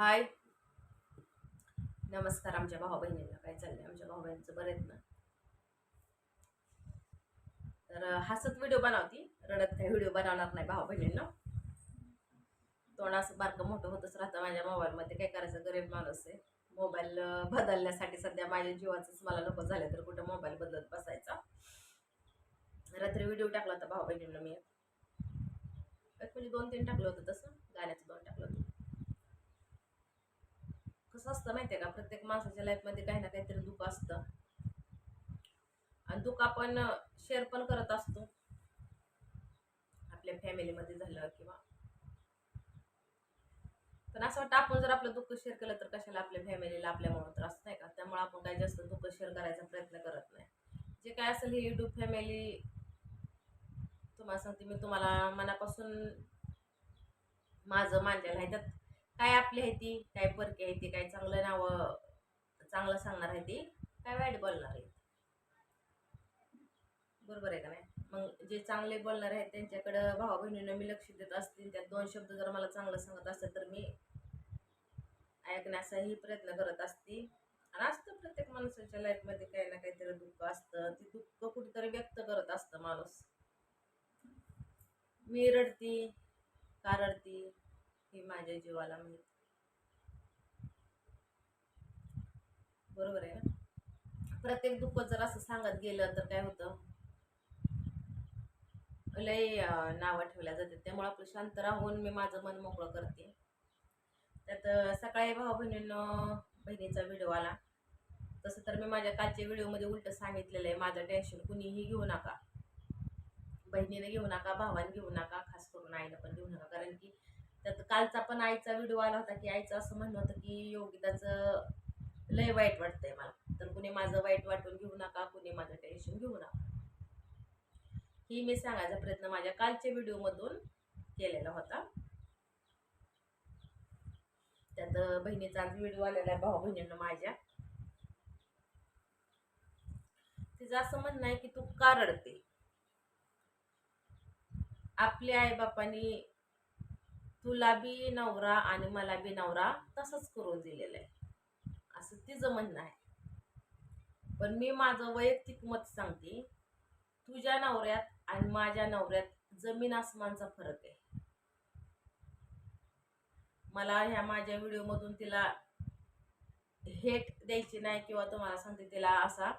हाय. नमस्कार आमच्या भाऊ बहिणींना काय चाललंय? आमच्या भाऊ बहिणीचं बरं आहेत ना? तर हसत व्हिडिओ बनवती. रडत काही व्हिडिओ बनवणार नाही भाऊ बहिणींना तोंड असं बारकं मोठं होतच राहतं माझ्या मोबाईलमध्ये. काय करायचं? गरीब माणूस आहे. मोबाईल बदलण्यासाठी सध्या माझ्या जीवाचंच मला नको झालं तर कुठं मोबाईल बदलत बसायचा? रात्री व्हिडिओ टाकला होता भाऊ बहिणींना मी. एक म्हणजे दोन तीन टाकलं होतं तसं. गाण्याचं दोन टाकलं होतं. कसं असतं माहिती आहे का? प्रत्येक माणसाच्या लाईफमध्ये काही ना काहीतरी दुःख असतं. आणि दुःख आपण शेअर पण करत असतो. आपल्या फॅमिलीमध्ये झालं किंवा पण असं वाटतं आपण जर आपलं दुःख शेअर केलं तर कशाला आपल्या फॅमिलीला आपल्यामुळे त्रास नाही का? त्यामुळे आपण काही जास्त दुःख शेअर करायचा प्रयत्न करत नाही. जे काय असेल ही युट्यूब फॅमिली तुम्हाला सांगते मी तुम्हाला मनापासून माझं मानलेलं आहे. त्यात काय आपली आहे ती? काय परकी आहे ती? काय चांगलं नाव चांगलं सांगणार आहे ती? काय वाईट बोलणार आहे बरोबर आहे का नाही? मग जे चांगले बोलणार आहेत त्यांच्याकडं भावा बहिणींना मी लक्ष देत असतील त्यात दोन शब्द जर मला चांगलं सांगत असेल तर मी ऐकण्याचाही प्रयत्न करत असते. आणि असतं प्रत्येक माणसाच्या लाईफमध्ये काही ना काहीतरी दुःख असतं. ते दुःख कुठेतरी व्यक्त करत असतं माणूस. मी रडती का रडती? हे माझ्या जीवाला माहीत. बरोबर आहे ना? प्रत्येक दुःख जर असं सांगत गेलं तर काय होतं? लय नावं ठेवल्या जातात. त्यामुळे आपलं शांत राहून मी माझं मन मोकळं करते. त्यात सकाळी भाऊ बहिणीनं बहिणीचा व्हिडिओ आला. तसं तर मी माझ्या कालच्या व्हिडिओमध्ये उलट सांगितलेलं आहे. माझं टेन्शन कुणीही घेऊ नका. बहिणीने घेऊ नका भावाने घेऊ नका खास करून आईनं पण घेऊ नका. कारण की त्यात कालचा पण आईचा व्हिडिओ आला होता की आईचं असं म्हणणं होतं की योगिताचं लय वाईट वाटतंय मला. तर कुणी माझं वाईट वाटून घेऊ नका कुणी माझं टेन्शन घेऊ नका. ही मी सांगायचा प्रयत्न माझ्या कालच्या व्हिडिओमधून केलेला होता. त्यात बहिणीचा आज व्हिडिओ आलेला आहे भाऊ बहिणींना माझ्या. तिचं असं म्हणणं आहे की तू का रडते? आपल्या आईबापांनी तुला बी नवरा आणि मला बी नवरा तसंच करून दिलेलं आहे. असं तिचं म्हणणं आहे. पण मी माझं वैयक्तिक मत सांगते तुझ्या नवऱ्यात आणि माझ्या नवऱ्यात जमीन आसमानचा फरक आहे. मला ह्या माझ्या व्हिडिओमधून तिला हेट द्यायची नाही किंवा तुम्हाला सांगते तिला असा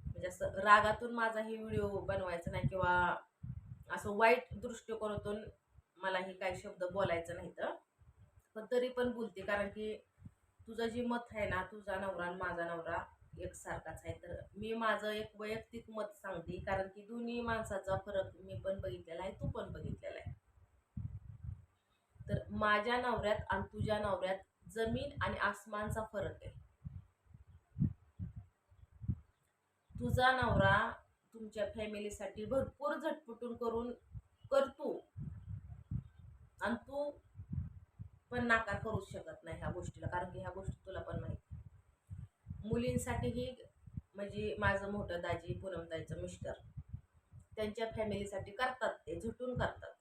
म्हणजे असं रागातून माझा ही व्हिडिओ बनवायचा नाही किंवा असं वाईट दृष्टिकोनातून मला हे काही शब्द बोलायचं नाही तर पण तरी पण बोलते कारण की तुझं जी मत आहे ना तुझा नवरा आणि माझा नवरा एकसारखाच आहे. तर मी माझं एक वैयक्तिक मत सांगते कारण की दोन्ही माणसाचा फरक मी पण बघितलेला आहे तू पण बघितलेला आहे. तर माझ्या नवऱ्यात आणि तुझ्या नवऱ्यात जमीन आणि आसमानचा फरक आहे. तुझा नवरा तुमच्या फॅमिलीसाठी भरपूर झटपटून करून करतो. आणि तू पण नाकार करू शकत नाही ह्या गोष्टीला कारण की ह्या गोष्टी तुला पण माहिती मुलींसाठीही म्हणजे माझं मोठं दाजी पूनमताईचं मिस्टर त्यांच्या फॅमिलीसाठी करतात ते झुटून करतात.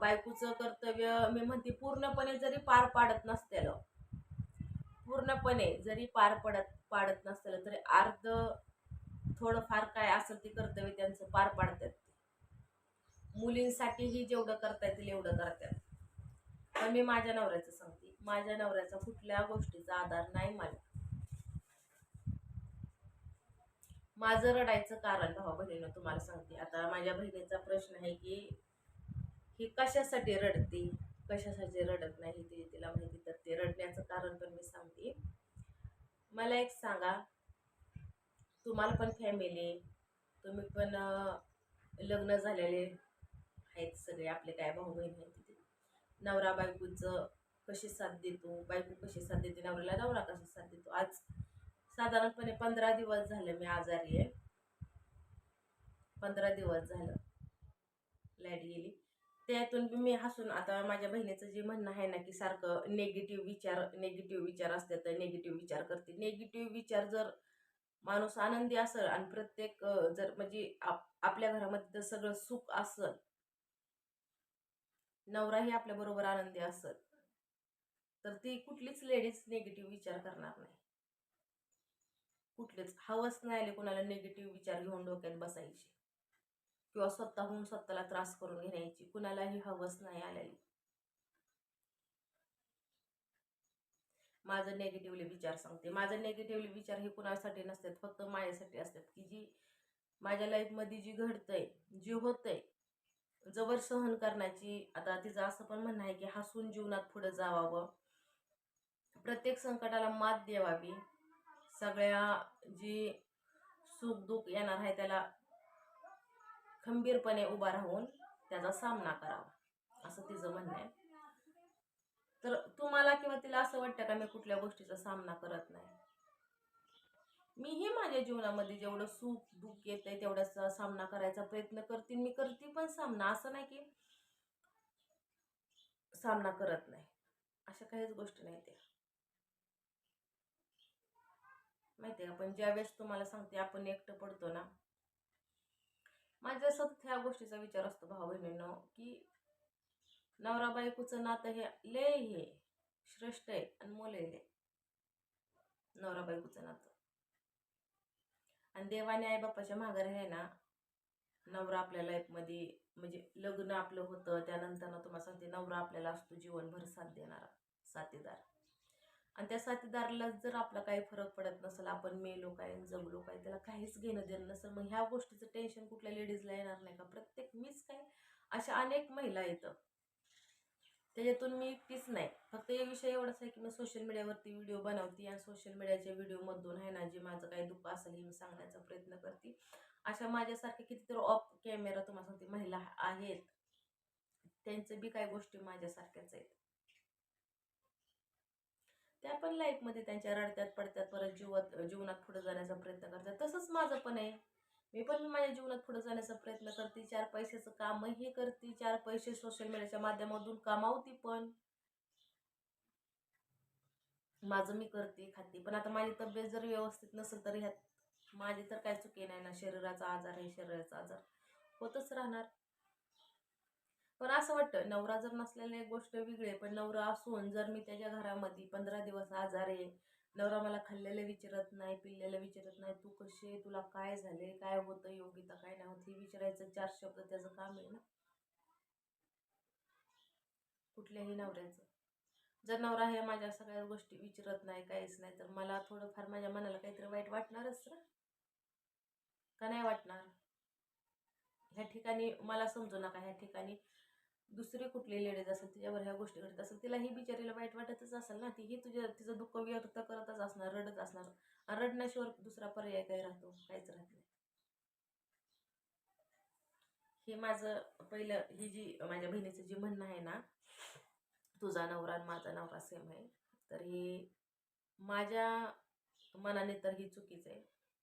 बायकोचं कर्तव्य मी म्हणते पूर्णपणे जरी पार पाडत नसतेलं पूर्णपणे जरी पार पडत पाडत नसतेलं तरी अर्ध थोडंफार काय असेल ते कर्तव्य त्यांचं पार पाडतात. मुलींसाठीही जेवढं करता येतील एवढं करतात पण मी माझ्या नवऱ्याचं सांगते. माझ्या नवऱ्याचा कुठल्या गोष्टीचा आधार नाही मला माझं रडायचं कारण भावा बहिणीनं तुम्हाला सांगते. आता माझ्या बहिणीचा प्रश्न आहे की ही कशासाठी रडते? कशासाठी रडत नाही ते? तिला माहिती. तर ते रडण्याचं कारण पण मी सांगते. मला एक सांगा. तुम्हाला पण फॅमिली तुम्ही पण लग्न झालेले आहेत सगळे आपले काय भाऊ बहीण आहेत तिथे. नवरा बायकोचं कशी साथ देतो बायको कशी साथ देते नवऱ्याला नवरा कसा साथ देतो. आज साधारणपणे पंधरा दिवस झाले मी आजारी आहे. पंधरा दिवस झालं. लाइट गेली. त्यातून मी हसून आता माझ्या बहिणीचं जे म्हणणं आहे ना की सारखं नेगेटिव्ह विचार नेगेटिव्ह विचार असतात तर नेगेटिव्ह विचार करते. नेगेटिव्ह विचार जर माणूस आनंदी असेल आणि प्रत्येक जर म्हणजे आप आपल्या घरामध्ये जर सगळं सुख असेल नवराही आपल्याबरोबर आनंदी असत तर ती कुठलीच लेडीज निगेटिव्ह विचार करणार नाही. कुठलेच. हवस नाही आले कोणाला निगेटिव्ह विचार घेऊन डोक्यात बसायची. किंवा स्वतःहून स्वतःला त्रास करून घेण्याची. कुणालाही हवस नाही आलेली. माझं नेगेटिव्हली विचार सांगते. माझं नेगेटिव्हली विचार हे कुणासाठी नसतात फक्त माझ्यासाठी असतात. की जी माझ्या लाईफमध्ये जी घडतंय जी होतंय जवळ सहन करण्याची आता तिचं असं पण म्हणणं आहे की हसून जीवनात पुढं जावावं. प्रत्येक संकटाला मात द्यावावी सगळ्या जी सुख दुःख येणार आहे त्याला खंबीरपणे उभा राहून त्याचा सामना करावा. असं तिचं म्हणणं आहे. तर तुम्हाला किंवा तिला असं वाटतं का मी कुठल्या गोष्टीचा सामना करत नाही? मीही माझ्या जीवनामध्ये जेवढं सुख दुःख आहे तेवढ्याचा सामना करायचा प्रयत्न करते मी करते पण सामना. असं नाही की सामना करत नाही. अशा काहीच गोष्टी नाही त्या. माहिती आहे आपण ज्या वेळेस तुम्हाला सांगते आपण एकटं पडतो ना माझ्या सतत ह्या गोष्टीचा विचार असतो भाऊ बहिणींनो की नवरा बायकोचं नातं हे लय हे श्रेष्ठ आहे आणि आहे. लय नवरा बायकोचं नातं. आणि देवाने आई बाप्पाच्या माघारी आहे ना नवरा आपल्या लाईफमध्ये म्हणजे लग्न आपलं होतं त्यानंतर ना तुम्हाला सांगते नवरा आपल्याला असतो जीवनभर साथ देणारा साथीदार. आणि त्या साथीदाराला जर आपला काही फरक पडत नसेल आपण मेलो काय जगलो काय त्याला काहीच घेणं देणं नसेल मग ह्या गोष्टीचं टेन्शन कुठल्या लेडीजला येणार नाही का? प्रत्येक मीच काय अशा अनेक महिला येतं त्याच्यातून मी एकटीच नाही. फक्त हे विषय एवढाच आहे की मी सोशल मीडियावरती व्हिडिओ बनवते आणि सोशल मीडियाच्या व्हिडिओमधून आहे ना जे माझं काही दुःख असेल हे मी सांगण्याचा प्रयत्न करते. अशा माझ्यासारख्या कितीतरी ऑफ कॅमेरा तुम्हाला सांगते महिला आहेत. त्यांचं बी काही गोष्टी माझ्यासारख्याच आहेत. त्या पण लाईफमध्ये त्यांच्या रडत्यात पडत्यात परत जीवात जीवनात पुढे जाण्याचा प्रयत्न करतात. तसंच माझं पण आहे. मी पण माझ्या जीवनात पुढे जाण्याचा प्रयत्न करते. चार पैशाचं कामही करते. चार पैसे सोशल मीडियाच्या माध्यमातून कमावते पण. माझं मी करते खाते. पण आता माझी तब्येत जर व्यवस्थित नसेल तर ह्यात माझी तर काय चुकी नाही ना. शरीराचा आजार आहे शरीराचा आजार होतच राहणार. पण असं वाटतं नवरा जर नसलेली एक गोष्ट वेगळी आहे पण नवरा असून जर मी त्याच्या घरामध्ये पंधरा दिवस आजार आहे नवरा मला खाल्लेलं विचारत नाही पिल्लेलं विचारत नाही तू कशी आहे? तुला काय झाले? काय होतं? योगिता काय नाही? होत हे विचारायचं चार शब्द त्याचं काम आहे ना. कुठल्याही नवऱ्याचं. जर नवरा हे माझ्या सगळ्या गोष्टी विचारत नाही काहीच नाही तर मला थोडंफार माझ्या मनाला काहीतरी वाईट वाटणारच ना. का नाही वाटणार? ह्या ठिकाणी मला समजू नका ह्या ठिकाणी दुसरी कुठली लेडीज असेल तिच्यावर ह्या गोष्टी घडत असेल तिला ही बिचारीला वाईट वाटतच असेल ना तीही तुझ्या तिचं दुःख व्यक्त करतच असणार रडत असणार. रडण्याशिवाय दुसरा पर्याय काय राहतो? काहीच राहत नाही. हे माझं पहिलं ही जी माझ्या बहिणीचं जी म्हणणं आहे ना तुझा नवरा आणि माझा नवरा सेम आहे. तर हे माझ्या मनाने तर ही चुकीचं आहे.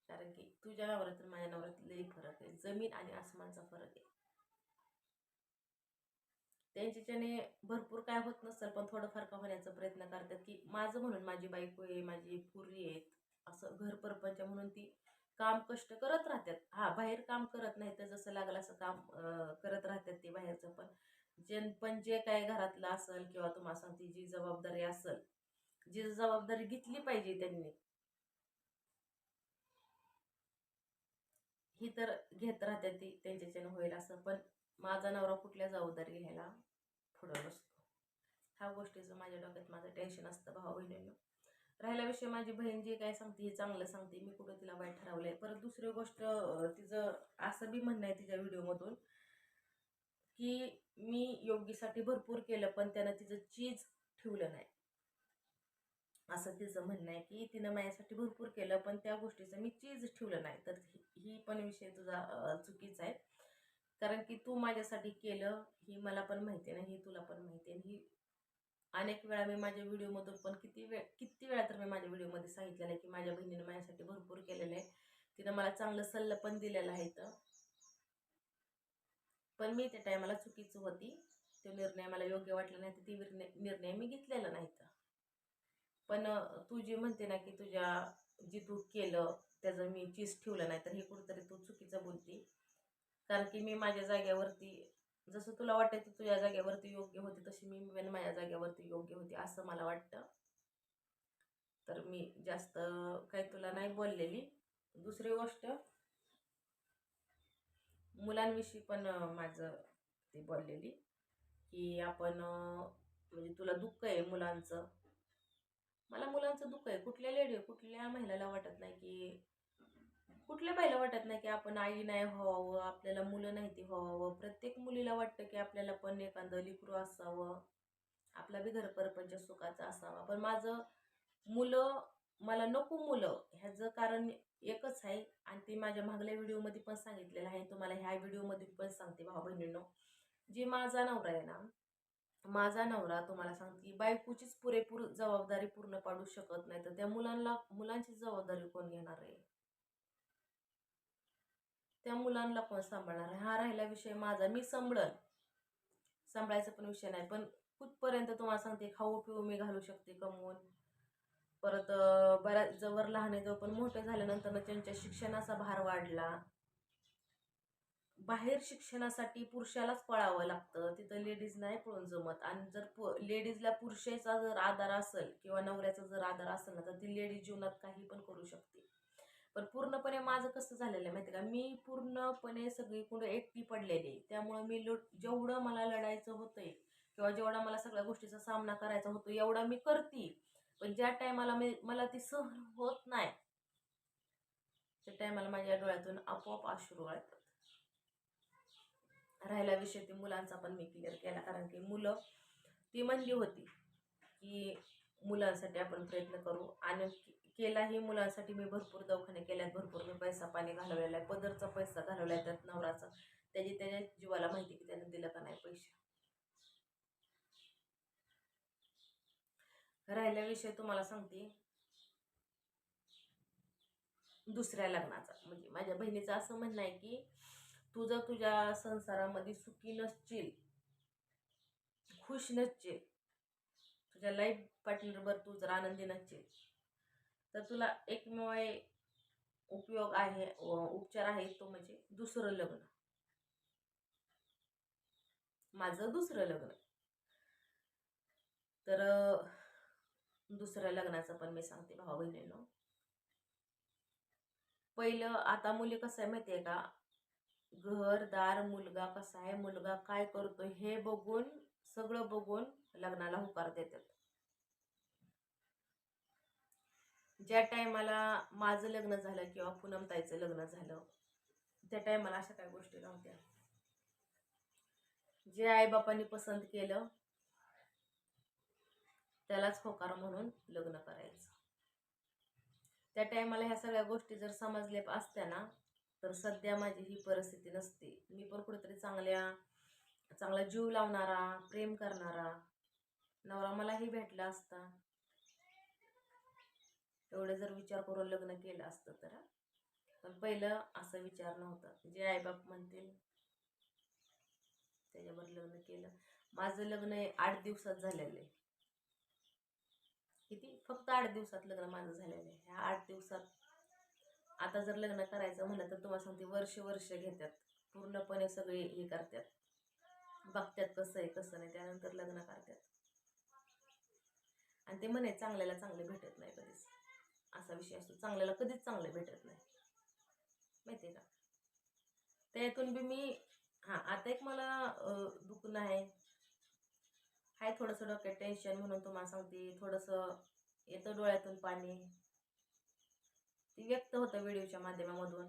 कारण की तुझ्या नवऱ्यात माझ्या नवऱ्यात लई फरक आहे. जमीन आणि आसमानचा फरक आहे. त्यांच्याच्याने भरपूर काय होत नसेल पण थोडंफार का होण्याचा प्रयत्न करतात की माझं म्हणून माझी बायको आहे माझी पुरी आहेत असं घर परपंच म्हणून ती काम कष्ट करत राहतात. हा बाहेर काम करत नाही तर जसं लागलं असं काम करत राहतात ते बाहेरचं पण जे पण जे काय घरातलं असेल किंवा तुम्हाला सांगते जी जबाबदारी असेल जी जबाबदारी घेतली पाहिजे त्यांनी. ही तर घेत राहतात ती त्यांच्याच्यानं होईल असं पण माझा नवरा कुठल्या जबाबदारी घ्यायला पुढं नसतो ह्या गोष्टीचं माझ्या डोक्यात माझं टेन्शन असतं भाऊ बहिणींना. राहिला विषय माझी बहीण जे काय सांगते हे चांगलं सांगते. मी कुठं तिला वाईट ठरवलंय. परत दुसरी गोष्ट तिचं असं बी म्हणणं आहे तिच्या व्हिडिओमधून की मी योगीसाठी भरपूर केलं पण त्यानं तिचं चीज ठेवलं नाही. असं तिचं म्हणणं आहे की तिनं माझ्यासाठी भरपूर केलं पण त्या गोष्टीचं मी चीज ठेवलं नाही. तर ही पण विषय तुझा चुकीचा आहे. कारण की तू माझ्यासाठी केलं ही मला पण माहिती आहे ना ही तुला पण माहिती आहे. ही अनेक वेळा मी माझ्या व्हिडिओमधून पण किती वेळ किती वेळा तर मी माझ्या व्हिडिओमध्ये सांगितलेलं आहे की माझ्या बहिणीने माझ्यासाठी भरपूर केलेलं आहे. तिनं मला चांगलं सल्लं पण दिलेलं आहे तर पण मी त्या टायमाला चुकीचं होती. तो निर्णय मला योग्य वाटला नाही तर ती निर्णय निर्णय मी घेतलेला नाही तर पण तू जी म्हणते ना की तुझ्या जी तू केलं त्याचं मी चीज ठेवलं नाही तर हे कुठंतरी तू चुकीचं बोलते. कारण की मी माझ्या जाग्यावरती जसं तुला वाटतं तू तुझ्या जागेवरती योग्य होती तशी मी पण माझ्या जाग्यावरती योग्य होती असं मला वाटतं. तर मी जास्त काही तुला नाही बोललेली. दुसरी गोष्ट मुलांविषयी पण माझं ती बोललेली की आपण म्हणजे तुला दुःख आहे मुलांचं. मला मुलांचं दुःख आहे. कुठल्या लेडी कुठल्या महिलाला वाटत नाही की कुठल्या बाईला वाटत नाही की आपण आई नाही व्हावं आपल्याला मुलं नाही ती व्हावं. प्रत्येक मुलीला वाटतं की आपल्याला पण एखादं लिकरू असावं. आपला बी घर परपंच सुखाचा असावा. पण माझं मुलं मला नको मुलं. ह्याचं कारण एकच आहे आणि ते माझ्या मागल्या व्हिडिओमध्ये पण सांगितलेलं आहे. तुम्हाला ह्या व्हिडिओमध्ये पण सांगते भाऊ बहिणींनो. जी माझा नवरा आहे ना माझा नवरा तुम्हाला सांगते बायकोचीच पुरेपूर जबाबदारी पूर्ण पाडू शकत नाही. तर त्या मुलांना मुलांची जबाबदारी कोण घेणार आहे? त्या मुलांना कोण सांभाळणार हा राहिला विषय माझा. मी सांभाळन सांभाळायचा पण विषय नाही. पण कुठपर्यंत तुम्हाला सांगते खाऊ पिऊ मी घालू शकते कमवून. परत बऱ्याच जवळ लहान आहे जवळ पण मोठे झाल्यानंतर त्यांच्या शिक्षणाचा भार वाढला. बाहेर शिक्षणासाठी पुरुषालाच पळावं लागतं. तिथं लेडीज नाही पळून जमत. आणि जर पु लेडीजला पुरुषाचा जर आधार असेल किंवा नवऱ्याचा जर आधार असेल ना तर ती लेडीज जीवनात काही पण करू शकते. पण पूर्णपणे माझं कसं झालेलं आहे माहिती का? मी पूर्णपणे सगळीकडे एकटी पडलेली त्यामुळं मी लुट जेवढं मला लढायचं होतंय किंवा जेवढा मला सगळ्या गोष्टीचा सामना करायचा होतो एवढा मी करते पण ज्या टायमाला मी मला ती सहन होत नाही त्या टायमाला माझ्या डोळ्यातून आपोआप अश्रू वाळतात राहिला विषय ते मुलांचा पण मी क्लिअर केला. कारण की मुलं ती म्हणली होती की मुलांसाठी आपण प्रयत्न करू. आणि केलाही मुलांसाठी मी भरपूर दवाखाने केल्यात भरपूर मी पैसा पाणी घालवलेला आहे पदरचा पैसा घालवला आहे त्यात नवराचा. त्याची त्याच्या जीवाला माहिती की त्याने दिलं का नाही पैसे. राहिला विषय तुम्हाला सांगते. दुसऱ्या लग्नाचा. म्हणजे माझ्या बहिणीचं असं म्हणणं आहे की तू जर तुझ्या संसारामध्ये सुखी नसशील खुश नसशील तुझ्या लाईफ पार्टनरवर तू जर आनंदी नसशील तर तुला एकमेव उपयोग आहे उपचार आहे तो म्हणजे दुसरं लग्न. माझं दुसरं लग्न. तर दुसऱ्या लग्नाचं पण मी सांगते भाऊ बहिणींनो पहिलं आता मुली कसं आहे माहिती आहे का? घरदार मुलगा कसा आहे मुलगा काय करतो हे बघून सगळं बघून लग्नाला होकार देतात. ज्या टायमाला माझं लग्न झालं किंवा पूनमताईचं लग्न झालं त्या टायमाला अशा काही गोष्टी नव्हत्या. जे आईबापांनी पसंत केलं त्यालाच होकार म्हणून लग्न करायचं. त्या टायमाला ह्या सगळ्या गोष्टी जर समजल्या असत्या ना तर सध्या माझी ही परिस्थिती नसते. मी पण कुठेतरी चांगल्या चांगला जीव लावणारा प्रेम करणारा नवरा मलाही भेटला असता. एवढं जर विचार करून लग्न केलं असतं तर. पण पहिलं असं विचार नव्हता. जे आईबाप म्हणतील त्याच्यावर लग्न केलं. माझं लग्न हे आठ दिवसात झालेलं आहे. किती? फक्त आठ दिवसात लग्न माझं झालेलं आहे. ह्या आठ दिवसात आता जर लग्न करायचं म्हणलं तर तुम्हाला सांगते वर्ष वर्ष घेतात. पूर्णपणे सगळे हे करतात. बघतात कसं आहे कसं नाही त्यानंतर लग्न करतात. आणि ते म्हणे चांगल्याला चांगले भेटत नाही कधीच. असा विषय असतो. चांगल्याला कधीच चांगलं भेटत नाही. माहिती आहे का त्यातून बी मी हां आता एक मला दुखणं आहे. हाय थोडंसं डोक्यात टेन्शन म्हणून तुम्हाला सांगते. थोडंसं येतं डोळ्यातून पाणी. ती व्यक्त होतं व्हिडिओच्या माध्यमामधून.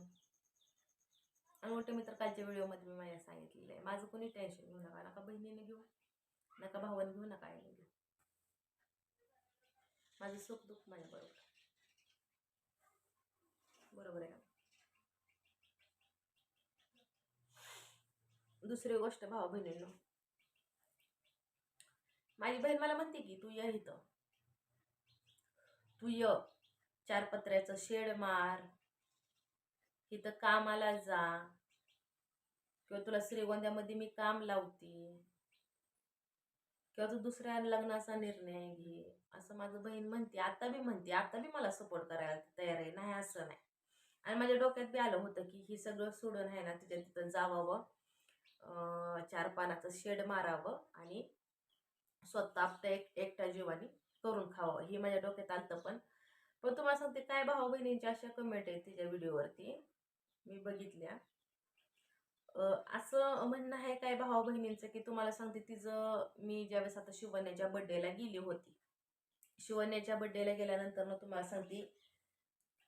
आणि मोठे मित्र कालच्या व्हिडिओमध्ये मी माझ्या सांगितलेलं आहे. माझं कोणी टेन्शन घेऊ नका. नका बहिणीने घेऊ. नका भावाने घेऊ. नका आईने घेऊ. माझं सुख दुःख माझ्या बरोबर आहे का? दुसरी गोष्ट भावा बहिणींनो. माझी बहीण मला म्हणते की तू ये इथं. तू य. चार पत्र्याचं शेड मार. इथं कामाला जा. किंवा तुला श्रीगोंद्यामध्ये मी काम लावते. किंवा तू दुसऱ्या लग्नाचा निर्णय घे. असं माझं बहीण म्हणते. आता बी म्हणते. आता बी मला सपोर्ट करायला तयार आहे. नाही असं नाही. आणि माझ्या डोक्यात बी आलं होतं की ही सगळं सोडून आहे ना तिच्या तिथं जावावं. चार पानाचं शेड मारावं आणि स्वतः आपल्या एक एकट्या जीवानी करून खावं. हे माझ्या डोक्यात आलतं पण. पण तुम्हाला सांगते काय भाऊ बहिणींच्या अशा कमेंट आहेत तिच्या व्हिडिओवरती मी बघितल्या. असं म्हणणं आहे काय भाऊ बहिणींचं की तुम्हाला सांगते तिचं मी ज्यावेळेस आता शिवण्याच्या बड्डेला गेली होती. शिवण्याच्या बड्डेला गेल्यानंतर ना तुम्हाला सांगते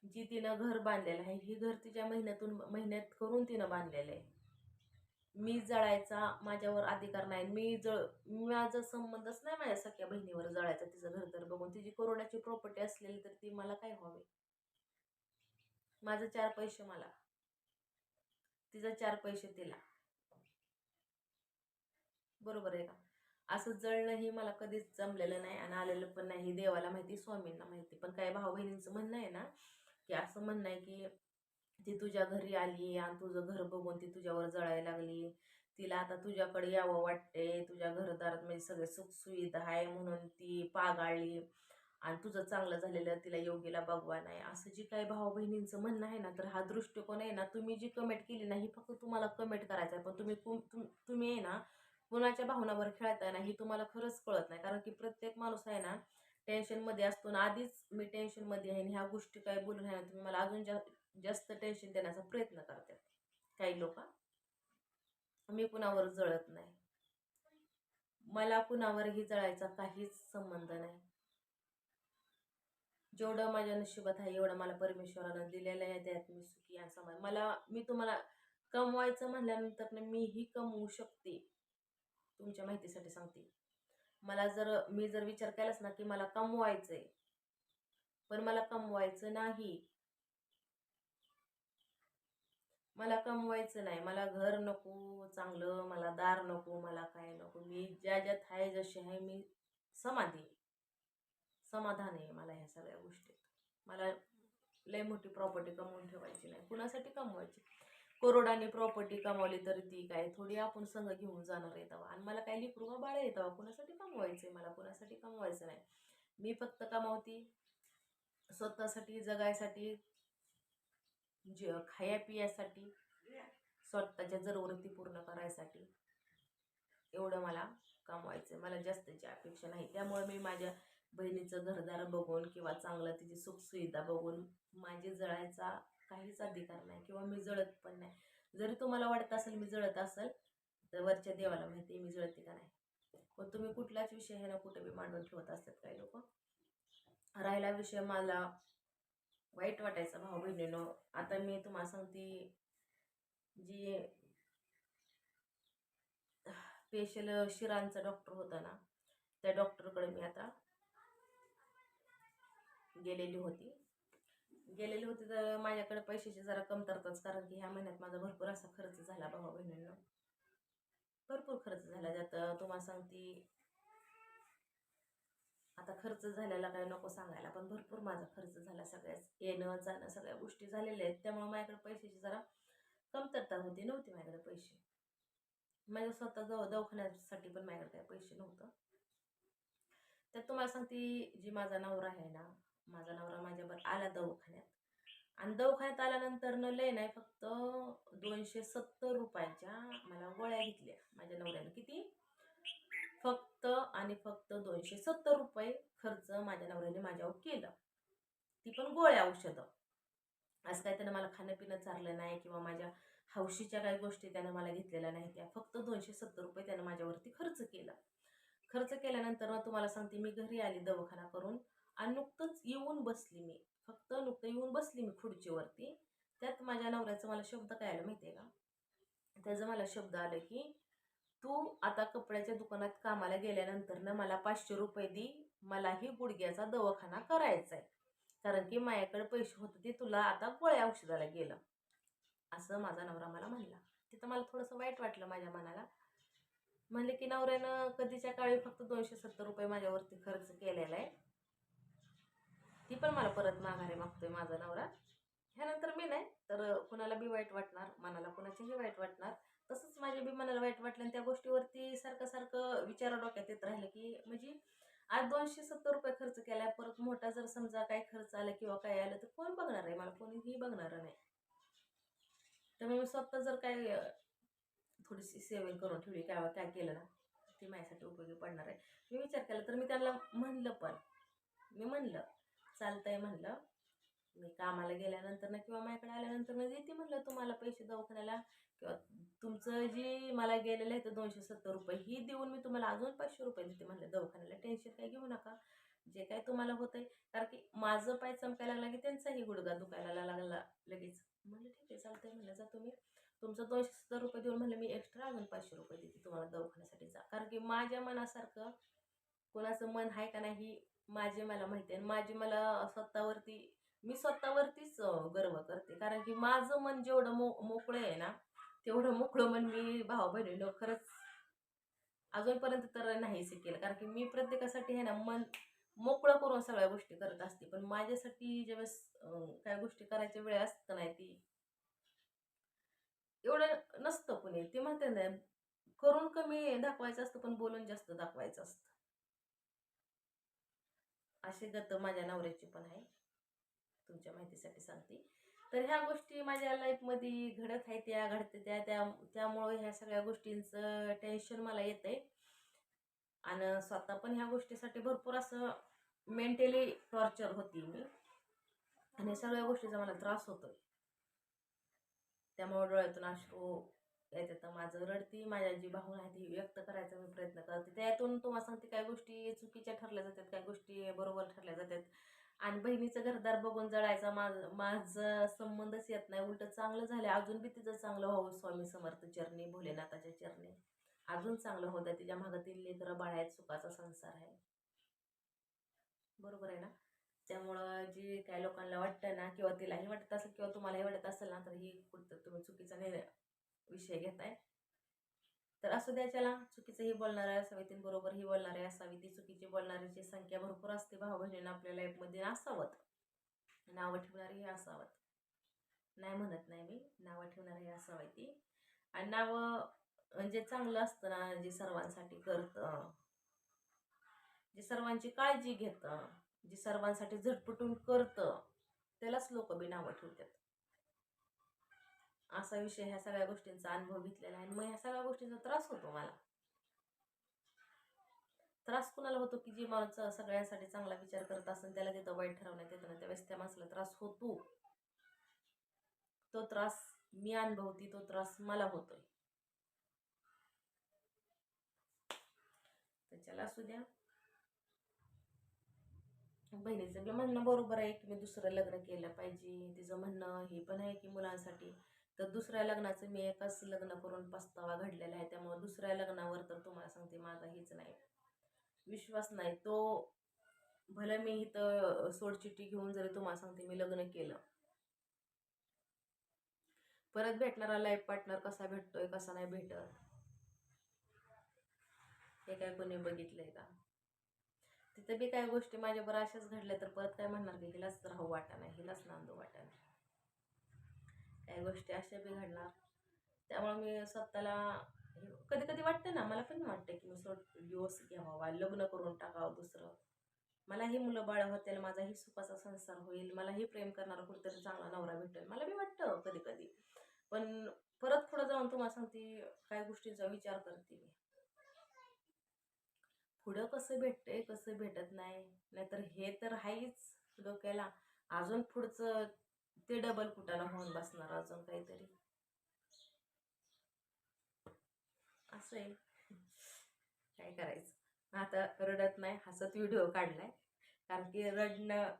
जी तिनं घर बांधलेलं आहे हे घर तिच्या महिन्यातून महिन्यात करून तिनं बांधलेलं आहे. मी जळायचा माझ्यावर अधिकार नाही. मी जळ माझा संबंधच नाही माझ्या सख्या बहिणीवर जळायचा तिचं घर तर बघून. तिची करोडाची प्रॉपर्टी असलेली तर ती मला काय व्हावे? माझं चार पैसे मला. तिचं चार पैसे तिला. बरोबर आहे का? असं जळणं ही मला कधीच जमलेलं नाही आणि आलेलं पण नाही. हे देवाला माहिती स्वामींना माहिती. पण काही भाऊ बहिणींचं म्हणणं आहे ना की असं म्हणणं आहे की ती तुझ्या घरी आली आणि तुझं घर बघून ती तुझ्यावर जळायला लागली. तिला आता तुझ्याकडे यावं वाटते तुझ्या घरदारात म्हणजे सगळे सुखसुविधा आहे म्हणून ती पागाळली. आणि तुझं चांगलं झालेलं तिला योगीला भगवान आहे. असं जी काही भाऊ बहिणींचं म्हणणं आहे ना तर हा दृष्टिकोन आहे ना तुम्ही जी कमेंट केली ना ही फक्त तुम्हाला कमेंट करायचं आहे. पण तुम्ही तुम- तुम्ही आहे ना कुणाच्या भावनावर खेळताय ना ही तुम्हाला खरंच कळत नाही. कारण की प्रत्येक माणूस आहे ना टेन्शनमध्ये असतो ना आधीच मी टेन्शनमध्ये आहे आणि ह्या गोष्टी काय बोलून आहे तुम्ही मला अजून जा जास्त टेन्शन देण्याचा प्रयत्न करतात काही लोक. मी कुणावर जळत नाही. मला कुणावरही जळायचा काहीच संबंध नाही. जेवढं माझ्या नशिबात आहे एवढं मला परमेश्वरानं दिलेलं आहे त्यात मी सुखी आणि समाज मला मी तुम्हाला कमवायचं म्हणल्यानंतर मीही कमवू शकते. तुमच्या माहितीसाठी सांगते. मला जर मी जर विचार केलाच ना की मला कमवायचं आहे पण मला कमवायचं नाही. मला कमवायचं नाही. मला घर नको चांगलं मला दार नको मला काय नको. मी ज्या ज्यात आहे जशी आहे मी समाधी समाधान आहे मला ह्या सगळ्या गोष्टीत. मला लय मोठी प्रॉपर्टी कमवून ठेवायची नाही. कुणासाठी कमवायची? करोडाने प्रॉपर्टी कमावली तर ती काय? थोडी आपण संघ घेऊन जाणार आहे तेव्हा. आणि मला काय लिकरू बाळ आहे तेव्हा. कुणासाठी कमवायचं आहे मला? कुणासाठी कमवायचं नाही. मी फक्त कमावती. स्वतःसाठी जगायसाठी जे खाया पियासाठी स्वतःच्या जरूरती पूर्ण करायसाठी एवढं मला कमवायचं आहे मला जास्तीची अपेक्षा नाही. त्यामुळे मी माझ्या बहिणीचं घरदार बघून किंवा चांगलं तिची सुखसुविधा बघून माझे जळायचा काहीच अधिकार नाही किंवा मी जळत पण नाही. जरी तुम्हाला वाटत असेल मी जळत असेल तर वरच्या देवाला माहिती आहे मी जळते का नाही. पण तुम्ही कुठलाच विषय हे ना कुठे बी मांडून ठेवत असतात काही लोक. राहिला विषय मला वाईट वाटायचा भाऊ बहिणीनं. आता मी तुम्हाला सांगते जी स्पेशल शिरांचा डॉक्टर होता ना त्या डॉक्टरकडे मी आता गेलेली होती. गेलेली होती तर माझ्याकडे पैशाची जरा कमतरताच कारण की ह्या महिन्यात माझा भरपूर असा खर्च झाला भावा बहिणींना. भरपूर खर्च झाला. ज्यात तुम्हाला सांगते आता खर्च झालेला काय नको सांगायला पण भरपूर माझा खर्च झाला. सगळ्याच येणं जाणं सगळ्या गोष्टी झालेल्या आहेत. त्यामुळे माझ्याकडे पैशाची जरा कमतरता होती नव्हती माझ्याकडे पैसे. माझ्या स्वतः दव दवाखान्यासाठी पण माझ्याकडे काही पैसे नव्हतं. त्यात तुम्हाला सांगते जी माझा नवरा आहे ना माझा नवरा माझ्यावर आला दवाखान्यात. आणि दवाखान्यात आल्यानंतर न लय नाही फक्त दोनशे सत्तर रुपयाच्या मला गोळ्या घेतल्या माझ्या नवऱ्यानं. किती? फक्त आणि फक्त दोनशे सत्तर रुपये खर्च माझ्या नवऱ्याने माझ्यावर केलं. ती पण गोळ्या औषधं. असं काय त्यानं मला खाणं पिणं चारलं नाही किंवा माझ्या हौशीच्या काही गोष्टी त्यानं मला घेतलेल्या नाही त्या. फक्त दोनशे सत्तर रुपये त्यानं माझ्यावरती खर्च केला. खर्च केल्यानंतर मग तुम्हाला सांगते मी घरी आली दवाखाना करून. आणि नुकतंच येऊन बसली मी. फक्त नुकतं येऊन बसली मी खुर्चीवरती त्यात माझ्या नवऱ्याचं मला शब्द काय आलं माहिती आहे का? त्याचं मला शब्द आलं की तू आता कपड्याच्या दुकानात कामाला गेल्यानंतर ना मला पाचशे रुपये दे. मलाही गुडघ्याचा दवाखाना करायचा आहे कारण की माझ्याकडे पैसे होते ते तुला आता गोळ्या औषधाला गेलं. असं माझा नवरा मला म्हणला. तिथं मला थोडंसं वाईट वाटलं माझ्या मनाला. म्हणले की नवऱ्यानं कधीच्या काळी फक्त दोनशे सत्तर रुपये माझ्यावरती खर्च केलेला आहे ती पण मला परत माघारी मागतोय माझा नवरा. ह्यानंतर मी नाही तर कुणाला बी वाईट वाटणार मनाला कुणाचीही वाईट वाटणार. तसंच माझ्या बी मनाला वाईट वाटलं आणि त्या गोष्टीवरती सारखं सारखं विचार डोक्यात येत राहिलं की म्हणजे आज दोनशे सत्तर रुपये खर्च केला परत मोठा जर समजा काय खर्च आला किंवा काय आलं तर कोण बघणार आहे? मला कोणीही बघणार नाही. त्यामुळे मी स्वतः जर काय थोडीशी सेविंग करून ठेवली काय काय केलं ना ती माझ्यासाठी उपयोगी पडणार आहे. मी विचार केला तर मी त्यांना म्हणलं पण मी म्हणलं चालतंय म्हणलं. मी कामाला गेल्यानंतर ना किंवा माझ्याकडे आल्यानंतर ना देते म्हणलं तुम्हाला पैसे दवाखान्याला. किंवा तुमचं जे मला गेलेलं आहे तर दोनशे सत्तर रुपये ही देऊन मी तुम्हाला अजून पाचशे रुपये देते म्हणलं. दवाखान्याला टेन्शन काय घेऊ नका. जे काय तुम्हाला होतंय. कारण की माझं पाय चमकायला लागला की त्यांचाही गुडघा दुखायला लागला लगेच. म्हणलं ठीक आहे चालतंय म्हणलं जा तुम्ही. तुमचं दोनशे सत्तर रुपये देऊन म्हणलं मी एक्स्ट्रा अजून पाचशे रुपये देते तुम्हाला दवाखान्यासाठी जा. कारण की माझ्या मनासारखं कोणाचं मन आहे का नाही माझे मला माहिती आहे. माझी मला स्वतःवरती मी स्वतःवरतीच गर्व करते. कारण की माझं मन जेवढं मो मोकळं आहे ना तेवढं मोकळं मन मी भाऊ बहिणीनं खरंच अजूनपर्यंत तर नाही शिकेल कारण की मी प्रत्येकासाठी आहे ना मन मोकळं करून सगळ्या गोष्टी करत असते. पण माझ्यासाठी ज्यावेळेस काय गोष्टी करायच्या वेळ असतं नाही ती एवढं नसतं कुणी. ते म्हणते ना करून कमी दाखवायचं असतं पण बोलून जास्त दाखवायचं असतं. अशी गत माझ्या नवऱ्याची पण आहे. तुमच्या माहितीसाठी सांगते. तर ह्या गोष्टी माझ्या लाईफमध्ये घडत आहेत त्या घडते त्या त्या त्यामुळं ह्या सगळ्या गोष्टींचं टेन्शन मला येतं आहे आणि स्वतः पण ह्या गोष्टीसाठी भरपूर असं मेंटली टॉर्चर होती मी. आणि सगळ्या गोष्टीचा मला त्रास होतोय. त्यामुळे डोळ्यातून अश्रू याच्यात तर माझं रडती माझ्या जी भावना आहे ती व्यक्त करायचा मी प्रयत्न करते. त्यातून तुम्हाला सांगते काय गोष्टी चुकीच्या ठरल्या जातात काय गोष्टी बरोबर ठरल्या जातात. आणि बहिणीचं घरदार बघून जळायचा माझ माझं संबंधच येत नाही. उलट चांगलं झालं अजून बी तिचं चांगलं व्हावं स्वामी समर्थ चरणी भोलेनाथाच्या चरणी. अजून चांगलं होतं तिच्या मागं तीन लेकरं बाळ आहेत सुखाचा संसार आहे. बरोबर आहे ना? त्यामुळं जी काही लोकांना वाटतं ना किंवा तिलाही वाटत असेल किंवा तुम्हालाही वाटत असेल ना तर ही कुठं तुम्ही चुकीचा निर्णय विषय घेताय. तर असू द्या चला चुकीचंही बोलणार आहे असावी बरोबरही बोलणार आहे असावी ती चुकीची बोलणाऱ्याची संख्या भरपूर असते भाऊ बहिणींना आपल्या लाईफमध्ये असावत नावं ठेवणारी असावत नाही म्हणत नाही मी नावं ठेवणारी असावी ती. आणि नावं म्हणजे चांगलं असतं ना जे सर्वांसाठी करतं. जे सर्वांची काळजी घेतं जे सर्वांसाठी झटपटून करतं त्यालाच लोक बी नावं ठेवतात. असा विषय ह्या सगळ्या गोष्टींचा अनुभव घेतलेला आहे. आणि मग ह्या सगळ्या गोष्टींचा त्रास होतो मला. त्रास कुणाला होतो की जे माणसं सगळ्यांसाठी चांगला विचार करत असेल त्याला तिथं वाईट ठरवण्यात येतं ना त्यावेळेस त्या माणसाला त्रास होतो. तो त्रास मी अनुभवती तो त्रास मला होतोय. त्याच्याला असू द्या. बहिणीचं म्हणणं बरोबर आहे की मी दुसरं लग्न केलं पाहिजे. तिचं म्हणणं हे पण आहे की मुलांसाठी तर दुसऱ्या लग्नाचं मी एकाच लग्न करून पस्तावा घडलेला आहे. त्यामुळे दुसऱ्या लग्नावर तर तुम्हाला सांगते माझा हेच नाही. विश्वास नाही. तो भलं मी इथं सोडचिठ्ठी घेऊन जरी तुम्हाला सांगते मी लग्न केलं. परत भेटणारा लाईफ पार्टनर कसा भेटतोय कसा नाही भेटत? हे काय कोणी बघितलंय का? तिथं बी काय गोष्टी माझ्याबरोबर अशाच घडल्या तर परत काय म्हणणार की हिलाच राहू वाटा नाही हिलाच नांदू वाटा नाही. काही गोष्टी अशा बी घडणार त्यामुळे मी स्वतःला कधी कधी वाटते ना मला पण वाटतं की मी सोड दिवस घ्यावा लग्न करून टाकावं दुसरं. मलाही मुलं बाळ होतील माझाही सुखाचा संसार होईल मलाही प्रेम करणारा कुठेतरी चांगला नवरा भेटेल. मला बी वाटतं कधी कधी पण परत पुढं जाऊन तुम्हाला सांगते काय गोष्टींचा विचार करते मी. पुढं कसं भेटतंय कसं भेटत नाही नाहीतर हे तर आहेच डोक्याला. अजून पुढचं ते डबल कुटाला होऊन बसणार अजून काहीतरी. असं आहे. काय करायचं? आता रडत नाही हसत व्हिडिओ काढलाय. कारण की रडणं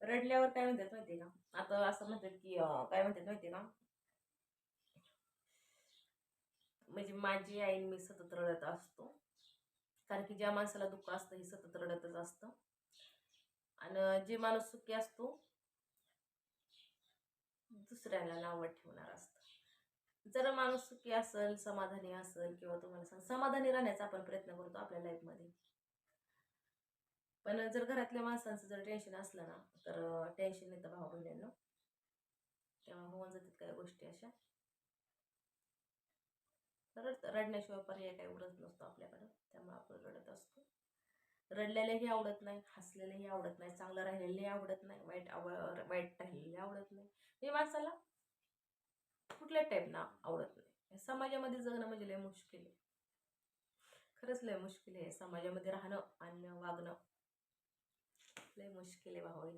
रडल्यावर काय म्हणतात माहिती का? आता असं म्हणतात की काय म्हणतात माहिती का? म्हणजे माझी आई मी सतत रडत असतो. कारण की ज्या माणसाला दुःख असतं हे सतत रडतच असतं. आणि जे माणूस सुखी असतो दुसऱ्याला नावं ठेवणार असतं. जर माणूस सुखी असेल समाधानी असेल किंवा तुम्हाला सांग समाधानी राहण्याचा आपण प्रयत्न करतो आपल्या लाईफमध्ये पण जर घरातल्या माणसांचं जर टेन्शन असलं ना तर टेन्शन येतं भाऊ बहिणींना. तेव्हा होऊन जातात काही गोष्टी अशा. तर रडण्याशिवाय पर्याय काही उरत नसतो आपल्याकडं. त्यामुळे आपण रडत असतो. रडलेलंही आवडत नाही हसलेलंही आवडत नाही चांगलं राहिलेलंही आवडत नाही वाईट आव वाईट राहिलेले आवडत नाही. हे माणसाला कुठल्या टाईपना आवडत नाही. समाजामध्ये जगणं म्हणजे लय मुश्किल आहे. खरंच लय मुश्किल आहे. समाजामध्ये राहणं आणि वागणं लय मुश्किल आहे भाऊ